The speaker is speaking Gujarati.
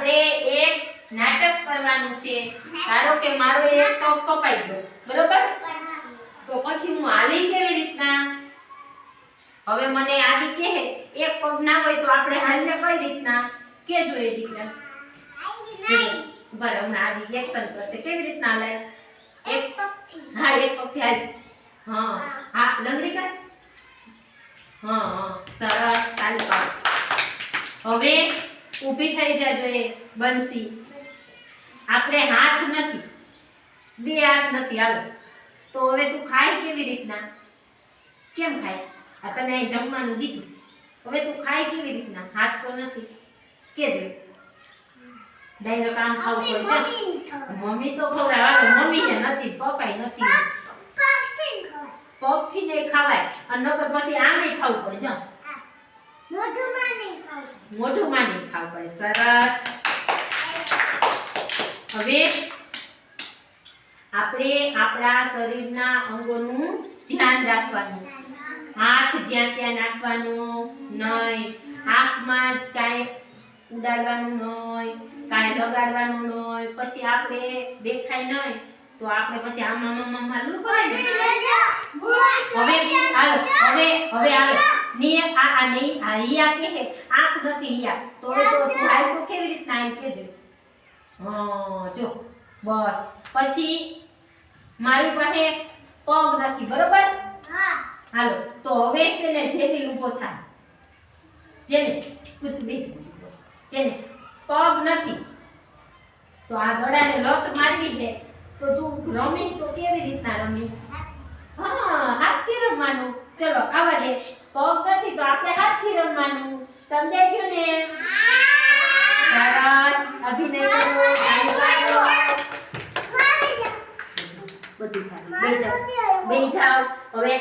આપણે એક નાટક કરવાનું છે. ધારો કે મારો એક પગ કપાઈ ગયો. બરોબર? તો પછી હું હાલી કેવી રીતના? હવે મને આજે કહે એક પગ ના હોય તો આપણે હાલીને કઈ રીતના? કે જોઈએ દીકરા બરાબર હમણાં આદિ એક્શન કરશે. કેવી રીતના હાલે? એક હા એક પગથી હાલી. હા. હા. લંગડી કર હા સરસ તાલી હવે ઊભી થઈ જા જોઈએ બંસી. આપણે હાથ નથી. બે હાથ નથી હાલો. તો હવે તું ખાય કેવી રીતના? કેમ ખાય? આ તને અહીં જમવાનું દીધું. હવે તું ખાય કેવી રીતના? હાથ તો નથી. કે જો ડાયરેક્ટ આમ ખાવું પડે. મમ્મી તો. ખવડાવે. મમ્મી ને નથી પપ્પાય નથી. પગથી નહીં ખવાય. અને નકર પછી આમે ખાવું પડે. જો મોઢું માની ખાવું પડે સરસ. હવે આપણે આપણા શરીરના અંગોનું ધ્યાન રાખવાનું. હાથ જ્યાં ત્યાં નાખવાનું નહીં. આંખમાં જ કાંઈ ઉડાડવાનું નહીં કાંઈ લગાડવાનું નહીં. પછી આપણે દેખાય નહીં તો આપણે પછી આમાં આમાં માલું પડે હવે હાલો હવે હવે ની આ આ ની આ હિયા કે હે આંખ નથી હિયા તો તો તું તો કેવી રીતના આમ કેજો. હા જો બસ. પછી મારી પાસે પગ નથી બરોબર? હા. હાલો તો હવે છે ને જેની ઊભો થાય. જેને કૂદ બેસ જેને પગ નથી. તો આ દડાને લત મારવી છે. તો તું રમી તો કેવી રીતના રમી? હા હાથથી રમવાનું. ચલો આવા દે. પગ નથી તો આપણે હાથથી રમવાનું. સમજાઈ ગયું ને? સરસ. અભિનય કરો. બધું થાય બે જાઓ. બે જાઓ. હવે